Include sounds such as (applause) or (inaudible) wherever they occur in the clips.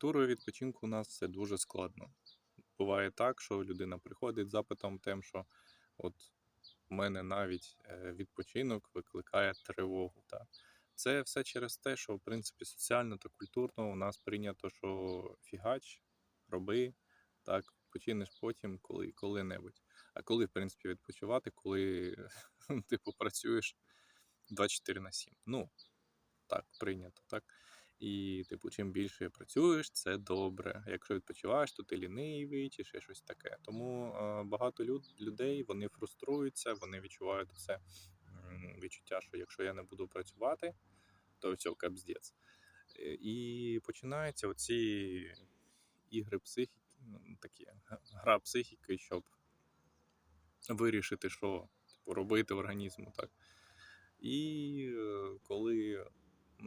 культурою відпочинку у нас все дуже складно. Буває так, що людина приходить з запитом тим, що от у мене навіть е, відпочинок викликає тривогу. Та. Це все через те, що в принципі соціально та культурно у нас прийнято, що фігач, роби, так, відпочинеш потім, коли, коли-небудь. А коли, в принципі, відпочивати, коли типу працюєш 24 на 7. Ну, так, прийнято, так. І, типу, чим більше працюєш, це добре. Якщо відпочиваєш, то ти лінивий чи ще щось таке. Тому е, багато люд, людей вони фруструються, вони відчувають це відчуття, що якщо я не буду працювати, то все, капздець. Е, І починаються оці ігри психіки, ну, такі гра психіки, щоб вирішити, що типу, робити організму. Так. І е, коли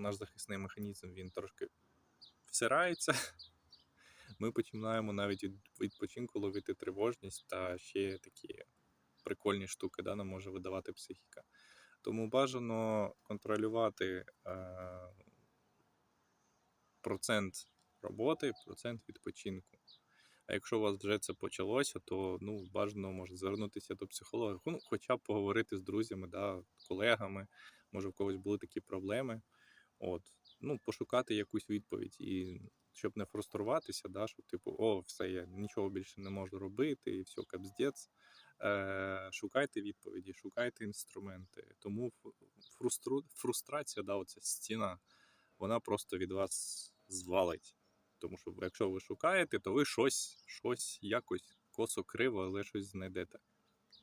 наш захисний механізм він трошки всирається, (laughs) ми починаємо навіть від відпочинку ловити тривожність та ще такі прикольні штуки, да, нам може видавати психіка. Тому бажано контролювати е, процент роботи, процент відпочинку. А якщо у вас вже це почалося, то ну, бажано може звернутися до психолога, ну, хоча б поговорити з друзями, да, колегами, може в когось були такі проблеми. От, ну, пошукати якусь відповідь і щоб не фруструватися, да, що типу, о, все, я нічого більше не можу робити, і все, капздець. Е, шукайте відповіді, шукайте інструменти. Тому фрустру... фрустрація, да, оця стіна, вона просто від вас звалить. Тому що якщо ви шукаєте, то ви щось, щось якось косо криво, але щось знайдете.